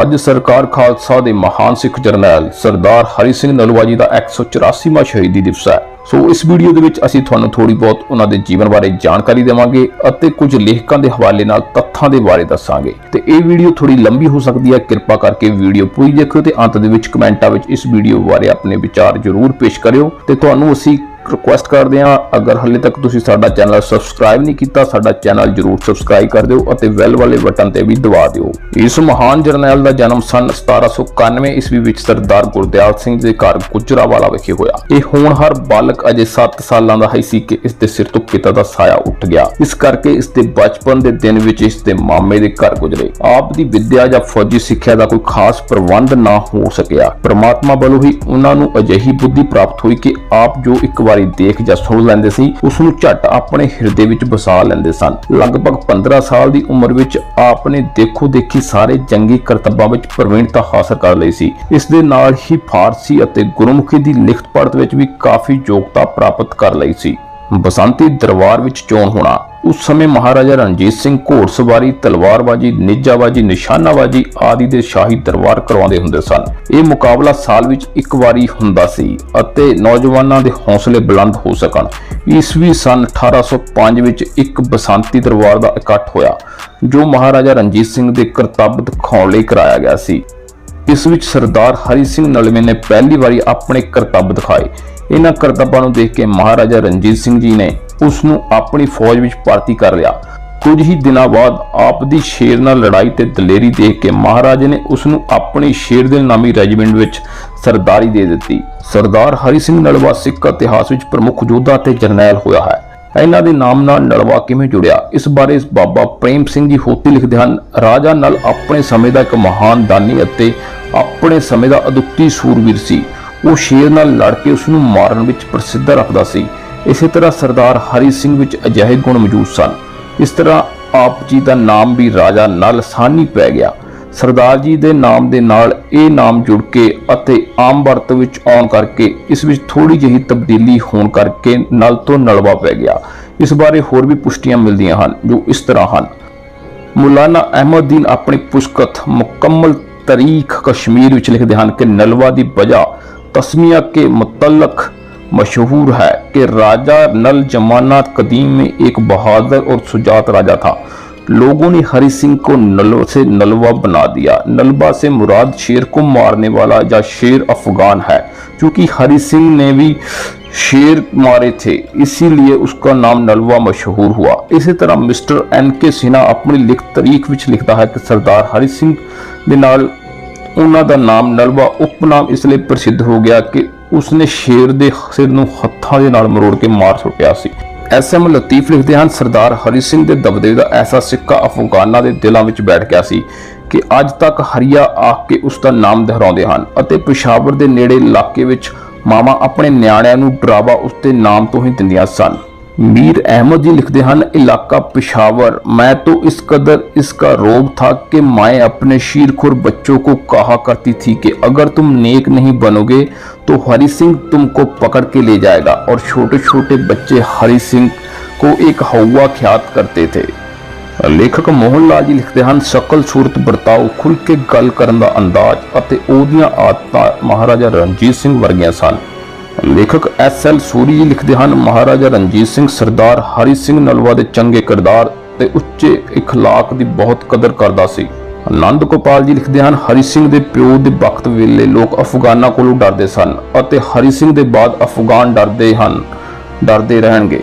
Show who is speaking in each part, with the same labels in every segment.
Speaker 1: ਅੱਜ ਸਰਕਾਰ ਖਾਲਸਾ ਦੇ ਮਹਾਨ ਸਿੱਖ ਜਰਨੈਲ ਸਰਦਾਰ ਹਰੀ ਸਿੰਘ ਨਲੂਆ ਜੀ ਦਾ 184ਵਾਂ ਸ਼ਹੀਦੀ ਦਿਵਸ ਹੈ। ਸੋ ਇਸ ਵੀਡੀਓ ਦੇ ਵਿੱਚ ਅਸੀਂ ਤੁਹਾਨੂੰ ਥੋੜੀ ਬਹੁਤ ਉਹਨਾਂ ਦੇ ਜੀਵਨ ਬਾਰੇ ਜਾਣਕਾਰੀ ਦੇਵਾਂਗੇ ਅਤੇ ਕੁਝ ਲੇਖਕਾਂ ਦੇ ਹਵਾਲੇ ਨਾਲ ਤੱਥਾਂ ਦੇ ਬਾਰੇ ਦੱਸਾਂਗੇ। ਤੇ ਇਹ ਵੀਡੀਓ ਥੋੜੀ ਲੰਬੀ ਹੋ ਸਕਦੀ ਹੈ, ਕਿਰਪਾ ਕਰਕੇ ਵੀਡੀਓ ਪੂਰੀ ਦੇਖਿਓ ਤੇ ਅੰਤ ਦੇ ਵਿੱਚ ਕਮੈਂਟਾਂ ਵਿੱਚ ਇਸ ਵੀਡੀਓ ਬਾਰੇ ਆਪਣੇ ਵਿਚਾਰ ਜ਼ਰੂਰ ਪੇਸ਼ ਕਰਿਓ। ਤੇ ਤੁਹਾਨੂੰ ਅਸੀਂ ਰਿਕੁਐਸਟ ਕਰਦੇ ਹਾਂ। ਅਗਰ ਹਾਲੇ ਤੱਕ ਤੁਸੀਂ ਸਾਡਾ ਚੈਨਲ ਸਬਸਕ੍ਰਾਈਬ ਨਹੀਂ ਕੀਤਾ, ਸਾਡਾ ਚੈਨਲ ਜਰੂਰ ਸਬਸਕ੍ਰਾਈਬ ਕਰ ਦਿਓ ਅਤੇ ਬੈਲ ਵਾਲੇ ਬਟਨ ਤੇ ਵੀ ਦਬਾ ਦਿਓ। ਇਸ ਮਹਾਨ ਜਰਨੈਲ ਦਾ ਜਨਮ ਸਨ 1791 ਈਸਵੀ ਵਿੱਚ ਸਰਦਾਰ ਗੁਰਦਿਆਲ ਸਿੰਘ ਦੇ ਘਰ ਗੁਜਰਾਵਾਲਾ ਵਿਖੇ ਹੋਇਆ। ਇਹ ਹੋਣਹਾਰ ਬਾਲਕ ਅਜੇ 7 ਸਾਲਾਂ ਦਾ ਹੀ ਸੀ ਕਿ ਇਸ ਦੇ ਸਿਰ ਤੋਂ ਪਿਤਾ ਦਾ ਸਾਇਆ ਉੱਠ ਗਿਆ। ਇਸ ਕਰਕੇ ਇਸ ਦੇ ਬਚਪਨ ਦੇ ਦਿਨ ਵਿੱਚ ਇਸ ਦੇ ਮਾਮੇ ਦੇ ਘਰ ਗੁਜ਼ਰੇ। ਆਪ ਦੀ ਵਿਦਿਆ ਜਾਂ ਫੌਜੀ ਸਿੱਖਿਆ ਦਾ ਕੋਈ ਖਾਸ ਪ੍ਰਬੰਧ ਨਾ ਹੋ ਸਕਿਆ। ਪ੍ਰਮਾਤਮਾ ਵੱਲੋਂ ਹੀ ਉਹਨਾਂ ਨੂੰ ਅਜਿਹੀ ਬੁੱਧੀ ਪ੍ਰਾਪਤ ਹੋਈ ਕਿ ਆਪ ਜੋ ਇੱਕ ਵਾਰੀ ਦੇਖ ਜਾਂ ਸੁਣ ਲੈਂਦੇ ਸੀ ਉਸ ਨੂੰ ਝੱਟ ਆਪਣੇ ਹਿਰਦੇ ਵਿੱਚ ਵਸਾ ਲੈਂਦੇ ਸਨ। ਲਗਭਗ 15 ਸਾਲ ਦੀ ਉਮਰ ਵਿੱਚ ਆਪ ਨੇ ਦੇਖੋ ਦੇਖੀ ਸਾਰੇ ਜੰਗੀ ਕਰਤੱਬਾਂ ਵਿੱਚ ਪ੍ਰਵੀਣਤਾ ਹਾਸਲ ਕਰ ਲਈ ਸੀ। ਇਸ ਦੇ ਨਾਲ ਹੀ ਫਾਰਸੀ ਅਤੇ ਗੁਰਮੁਖੀ ਦੀ ਲਿਖਤ ਪੜ੍ਹਤ ਵਿੱਚ ਵੀ ਕਾਫੀ ਯੋਗਤਾ ਪ੍ਰਾਪਤ ਕਰ ਲਈ ਸੀ। ਬਸੰਤੀ ਦਰਬਾਰ ਵਿੱਚ ਚੋਣ ਹੋਣਾ। ਉਸ ਸਮੇਂ ਮਹਾਰਾਜਾ ਰਣਜੀਤ ਸਿੰਘ ਘੋੜਸਵਾਰੀ ਤਲਵਾਰਬਾਜ਼ੀ, ਨਿਜਾਬਾਜ਼ੀ, ਨਿਸ਼ਾਨਾਬਾਜ਼ੀ ਆਦਿ ਦੇ ਸ਼ਾਹੀ ਦਰਬਾਰ ਕਰਵਾਉਂਦੇ ਹੁੰਦੇ ਸਨ। ਇਹ ਮੁਕਾਬਲਾ ਸਾਲ ਵਿੱਚ ਇੱਕ ਵਾਰੀ ਹੁੰਦਾ ਸੀ ਅਤੇ ਨੌਜਵਾਨਾਂ ਦੇ ਹੌਸਲੇ ਬੁਲੰਦ ਹੋ ਸਕਣ। ਈਸਵੀ ਸਨ 1805 ਵਿੱਚ ਇੱਕ ਬਸੰਤੀ ਦਰਬਾਰ ਦਾ ਇਕੱਠ ਹੋਇਆ, ਜੋ ਮਹਾਰਾਜਾ ਰਣਜੀਤ ਸਿੰਘ ਦੇ ਕਰਤੱਵ ਦਿਖਾਉਣ ਲਈ ਕਰਾਇਆ ਗਿਆ ਸੀ। ਇਸ ਵਿੱਚ ਸਰਦਾਰ ਹਰੀ ਸਿੰਘ ਨਲਵੇ ਨੇ ਪਹਿਲੀ ਵਾਰੀ ਆਪਣੇ ਕਰਤੱਵ ਦਿਖਾਏ। ਇਹਨਾਂ ਕਰਤੱਬਾਂ ਨੂੰ ਦੇਖ ਕੇ ਮਹਾਰਾਜਾ ਰਣਜੀਤ ਸਿੰਘ ਜੀ ਨੇ ਉਸ ਨੂੰ ਆਪਣੀ ਫੌਜ ਵਿੱਚ ਭਰਤੀ ਕਰ ਲਿਆ। ਕੁਝ ਹੀ ਦਿਨਾਂ ਬਾਅਦ ਆਪ ਦੀ ਸ਼ੇਰ ਨਾਲ ਲੜਾਈ ਤੇ ਦਲੇਰੀ ਦੇਖ ਕੇ ਮਹਾਰਾਜੇ ਨੇ ਉਸ ਨੂੰ ਆਪਣੀ ਸ਼ੇਰ ਦੇ ਨਾਮੀ ਰੈਜੀਮੈਂਟ ਵਿੱਚ ਸਰਦਾਰੀ ਦੇ ਦਿੱਤੀ। ਸਰਦਾਰ ਹਰੀ ਸਿੰਘ ਨਲਵਾ ਸਿੱਖ ਇਤਿਹਾਸ ਵਿੱਚ ਪ੍ਰਮੁੱਖ ਯੋਧਾ ਤੇ ਜਰਨੈਲ ਹੋਇਆ ਹੈ। ਇਹਨਾਂ ਦੇ ਨਾਮ ਨਾਲ ਨਲਵਾ ਕਿਵੇਂ ਜੁੜਿਆ? ਇਸ ਬਾਰੇ ਬਾਬਾ ਪ੍ਰੇਮ ਸਿੰਘ ਜੀ ਹੋਤੀ ਲਿਖਦੇ ਹਨ, ਰਾਜਾ ਨਲ ਆਪਣੇ ਸਮੇਂ ਦਾ ਇੱਕ ਮਹਾਨ ਦਾਨੀ ਅਤੇ ਆਪਣੇ ਸਮੇਂ ਦਾ ਅਦੁੱਤੀ ਸੂਰਵੀਰ ਸੀ। ਉਹ ਸ਼ੇਰ ਨਾਲ ਲੜ ਕੇ ਉਸ ਨੂੰ ਮਾਰਨ ਵਿੱਚ ਪ੍ਰਸਿੱਧ ਰੱਖਦਾ ਸੀ। ਇਸੇ ਤਰ੍ਹਾਂ ਸਰਦਾਰ ਹਰੀ ਸਿੰਘ ਵਿੱਚ ਅਜਿਹੇ ਗੁਣ ਮੌਜੂਦ ਸਨ। ਇਸ ਤਰ੍ਹਾਂ ਆਪ ਜੀ ਦਾ ਨਾਮ ਵੀ ਰਾਜਾ ਨਲ ਸਾਨੀ ਪੈ ਗਿਆ। ਸਰਦਾਰ ਜੀ ਦੇ ਨਾਮ ਦੇ ਨਾਲ ਇਹ ਨਾਮ ਜੁੜ ਕੇ ਅਤੇ ਆਮ ਵਰਤ ਵਿੱਚ ਆਉਣ ਕਰਕੇ ਇਸ ਵਿੱਚ ਥੋੜੀ ਜਿਹੀ ਤਬਦੀਲੀ ਹੋਣ ਕਰਕੇ ਨਲ ਤੋਂ ਨਲਵਾ ਪੈ ਗਿਆ। ਇਸ ਬਾਰੇ ਹੋਰ ਵੀ ਪੁਸ਼ਟੀਆਂ ਮਿਲਦੀਆਂ ਹਨ ਜੋ ਇਸ ਤਰ੍ਹਾਂ ਹਨ। ਮੌਲਾਨਾ ਅਹਿਮਦਦੀਨ ਆਪਣੀ ਪੁਸਤਕ ਮੁਕੰਮਲ ਤਾਰੀਖ ਕਸ਼ਮੀਰ ਵਿੱਚ ਲਿਖਦੇ ਹਨ ਕਿ ਨਲਵਾ ਦੀ ਵਜ੍ਹਾ ਤਸਮੀਆ ਕੇ ਮੁਤਲਕ मशहूर है कि राजा नल जमाना कदीम में एक बहादुर और सुजात राजा था लोगों ने हरि सिंह को नल से नलवा बना दिया नलवा से मुराद शेर को मारने वाला या शेर अफगान है क्योंकि हरि सिंह ने भी शेर मारे थे इसीलिए उसका नाम नलवा मशहूर हुआ इसी तरह मिस्टर एन के सिन्हा अपनी लिख तरीक विच लिखता है कि सरदार हरि सिंह ਦੇ ਨਾਲ ਉਹਨਾਂ ਦਾ ਨਾਮ ਨਲਵਾ ਉਪਨਾਮ ਇਸ ਲਈ ਪ੍ਰਸਿੱਧ ਹੋ ਗਿਆ ਕਿ ਉਸਨੇ ਸ਼ੇਰ ਦੇ ਸਿਰ ਨੂੰ ਹੱਥਾਂ ਦੇ ਨਾਲ ਮਰੋੜ ਕੇ ਮਾਰ ਸੁੱਟਿਆ ਸੀ। ਐਸਐਮ ਲਤੀਫ ਲਿਖਦੇ ਹਨ, ਸਰਦਾਰ ਹਰੀ ਸਿੰਘ ਦੇ ਦਬਦਬੇ ਦਾ ਐਸਾ ਸਿੱਕਾ ਅਫਗਾਨਾਂ ਦੇ ਦਿਲਾਂ ਵਿੱਚ ਬੈਠ ਗਿਆ ਸੀ ਕਿ ਅੱਜ ਤੱਕ ਹਰੀਆ ਆਖ ਕੇ ਉਸ ਦਾ ਨਾਮ ਦੁਹਰਾਉਂਦੇ ਹਨ ਅਤੇ ਪਿਸ਼ਾਵਰ ਦੇ ਨੇੜੇ ਇਲਾਕੇ ਵਿੱਚ ਮਾਮਾ ਆਪਣੇ ਨਿਆਣਿਆਂ ਨੂੰ ਡਰਾਵਾ ਉਸ ਦੇ ਨਾਮ ਤੋਂ ਹੀ ਦਿੰਦੀਆਂ ਸਨ। मीर अहमद जी लिखते हैं इलाका पिशावर मैं तो इस कदर इसका रोग था कि माए अपने शीरखुर बच्चों को कहा करती थी कि अगर तुम नेक नहीं बनोगे तो हरि सिंह तुमको पकड़ के ले जाएगा और छोटे छोटे बच्चे हरि सिंह को एक हवा ख्यात करते थे ਲੇਖਕ ਮੋਹਨ ਲਾਲ ਜੀ ਲਿਖਦੇ ਹਨ ਸ਼ਕਲ ਸੂਰਤ ਵਰਤਾਓ ਖੁੱਲ ਕੇ ਗੱਲ ਕਰਨ ਦਾ ਅੰਦਾਜ਼ ਅਤੇ ਉਹਦੀਆਂ ਆਦਤਾਂ ਮਹਾਰਾਜਾ ਰਣਜੀਤ ਸਿੰਘ ਵਰਗੀਆਂ ਸਨ ਲੇਖਕ ਐਸ ਐਲ ਸੂਰੀ ਜੀ ਲਿਖਦੇ ਹਨ ਮਹਾਰਾਜਾ ਰਣਜੀਤ ਸਿੰਘ ਸਰਦਾਰ ਹਰੀ ਸਿੰਘ ਨਲਵਾ ਦੇ ਚੰਗੇ ਕਿਰਦਾਰ ਤੇ ਉੱਚੇ اخلاق ਦੀ ਬਹੁਤ ਕਦਰ ਕਰਦਾ ਸੀ ਆਨੰਦ ਗੋਪਾਲ ਜੀ ਲਿਖਦੇ ਹਨ ਹਰੀ ਸਿੰਘ ਦੇ ਪਿਓ ਦੇ ਵਕਤ ਵੇਲੇ ਲੋਕ ਅਫਗਾਨਾਂ ਕੋਲੋਂ ਡਰਦੇ ਸਨ ਅਤੇ ਹਰੀ ਸਿੰਘ ਦੇ ਬਾਅਦ ਅਫਗਾਨ ਡਰਦੇ ਹਨ ਡਰਦੇ ਰਹਿਣਗੇ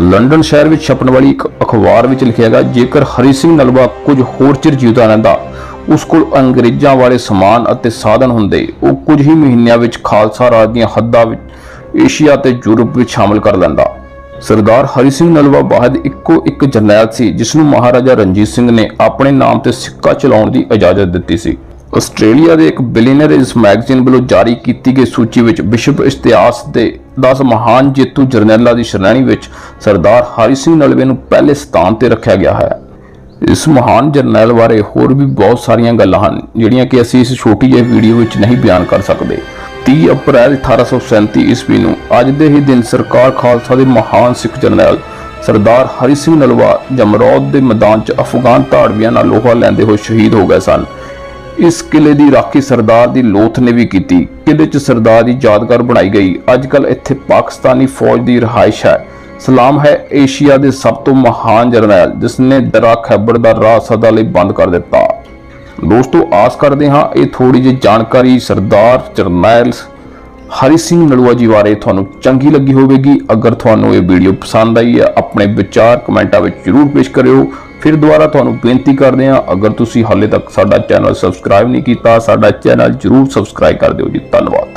Speaker 1: ਲੰਡਨ ਸ਼ਹਿਰ ਵਿੱਚ ਛਪਣ ਵਾਲੀ ਇੱਕ ਅਖਬਾਰ ਵਿੱਚ ਲਿਖਿਆ ਗਿਆ ਜੇਕਰ ਹਰੀ ਸਿੰਘ ਨਲਵਾ ਕੁਝ ਹੋਰ ਚਿਰ ਜਿਉਂਦਾ ਰਹਿੰਦਾ ਉਸ ਕੋਲ ਅੰਗਰੇਜ਼ਾਂ ਵਾਲੇ ਸਮਾਨ ਅਤੇ ਸਾਧਨ ਹੁੰਦੇ। ਉਹ ਕੁਝ ਹੀ ਮਹੀਨਿਆਂ ਵਿੱਚ ਖਾਲਸਾ ਰਾਜ ਦੀਆਂ ਹੱਦਾਂ ਵਿੱਚ ਏਸ਼ੀਆ ਤੇ ਯੂਰਪ ਵਿੱਚ ਸ਼ਾਮਲ ਕਰ ਲੈਂਦਾ। ਸਰਦਾਰ ਹਰੀ ਸਿੰਘ ਨਲਵਾ ਵਾਹਿਦ ਇੱਕੋ ਇੱਕ ਜਰਨੈਲ ਸੀ ਜਿਸ ਨੂੰ ਮਹਾਰਾਜਾ ਰਣਜੀਤ ਸਿੰਘ ਨੇ ਆਪਣੇ ਨਾਮ ਤੇ ਸਿੱਕਾ ਚਲਾਉਣ ਦੀ ਇਜਾਜ਼ਤ ਦਿੱਤੀ ਸੀ। ਆਸਟ੍ਰੇਲੀਆ ਦੇ ਇੱਕ ਬਿਲੀਨਰ ਇਸ ਮੈਗਜ਼ੀਨ ਵੱਲੋਂ ਜਾਰੀ ਕੀਤੀ ਗਈ ਸੂਚੀ ਵਿੱਚ ਵਿਸ਼ਵ ਇਤਿਹਾਸ ਦੇ 10 ਮਹਾਨ ਜੇਤੂ ਜਰਨੈਲਾਂ ਦੀ ਸ਼੍ਰੇਣੀ ਵਿੱਚ ਸਰਦਾਰ ਹਰੀ ਸਿੰਘ ਨਲਵੇ ਨੂੰ ਪਹਿਲੇ ਸਥਾਨ ਤੇ ਰੱਖਿਆ ਗਿਆ ਹੈ। ਇਸ ਮਹਾਨ ਜਰਨੈਲ ਬਾਰੇ ਹੋਰ ਵੀ ਬਹੁਤ ਸਾਰੀਆਂ ਗੱਲਾਂ ਹਨ, ਜਿਹੜੀਆਂ ਕਿ ਅਸੀਂ ਇਸ ਛੋਟੀ ਜਿਹੀ ਵੀਡੀਓ ਵਿੱਚ ਨਹੀਂ ਬਿਆਨ ਕਰ ਸਕਦੇ। 30 ਅਪ੍ਰੈਲ 1837 ਈਸਵੀ ਨੂੰ ਅੱਜ ਦੇ ਹੀ ਦਿਨ ਸਰਕਾਰ ਖਾਲਸਾ ਦੇ ਮਹਾਨ ਸਿੱਖ ਜਰਨੈਲ ਸਰਦਾਰ ਹਰੀ ਸਿੰਘ ਨਲਵਾ ਜਮਰੌਦ ਦੇ ਮੈਦਾਨ 'ਚ ਅਫਗਾਨ ਧਾੜਵੀਆਂ ਨਾਲ ਲੋਹਾ ਲੈਂਦੇ ਹੋਏ ਸ਼ਹੀਦ ਹੋ ਗਏ ਸਨ। ਇਸ ਕਿਲੇ ਦੀ ਰਾਖੀ ਸਰਦਾਰ ਦੀ ਲੋਥ ਨੇ ਵੀ ਕੀਤੀ ਕਿਲੇ 'ਚ ਸਰਦਾਰ ਦੀ ਯਾਦਗਾਰ ਬਣਾਈ ਗਈ। ਅੱਜ ਕੱਲ ਇੱਥੇ ਪਾਕਿਸਤਾਨੀ ਫੌਜ ਦੀ ਰਿਹਾਇਸ਼ ਹੈ। ਸਲਾਮ ਹੈ ਏਸ਼ੀਆ ਦੇ ਸਭ ਤੋਂ ਮਹਾਨ ਜਰਨੈਲ ਜਿਸ ਨੇ ਦਰਾ ਖੈਬਰ ਦਾ ਰਾਹ ਸਦਾ ਲਈ ਬੰਦ ਕਰ ਦਿੱਤਾ। ਦੋਸਤੋ, ਆਸ ਕਰਦੇ ਹਾਂ ਇਹ ਥੋੜੀ ਜਿਹੀ ਜਾਣਕਾਰੀ ਸਰਦਾਰ ਜਰਨੈਲ ਹਰੀ ਸਿੰਘ ਨਲੂਆ ਜੀ ਬਾਰੇ ਤੁਹਾਨੂੰ ਚੰਗੀ ਲੱਗੀ ਹੋਵੇਗੀ। ਅਗਰ ਤੁਹਾਨੂੰ ਇਹ ਵੀਡੀਓ ਪਸੰਦ ਆਈ ਹੈ, ਆਪਣੇ ਵਿਚਾਰ ਕਮੈਂਟਾਂ ਵਿੱਚ ਜਰੂਰ ਪੇਸ਼ ਕਰਿਓ। ਫਿਰ ਦੁਬਾਰਾ ਤੁਹਾਨੂੰ ਬੇਨਤੀ ਕਰਦੇ ਹਾਂ, ਅਗਰ ਤੁਸੀਂ ਹਾਲੇ ਤੱਕ ਸਾਡਾ ਚੈਨਲ ਸਬਸਕ੍ਰਾਈਬ ਨਹੀਂ ਕੀਤਾ, ਸਾਡਾ ਚੈਨਲ ਜਰੂਰ ਸਬਸਕ੍ਰਾਈਬ ਕਰ ਦਿਓ ਜੀ। ਧੰਨਵਾਦ।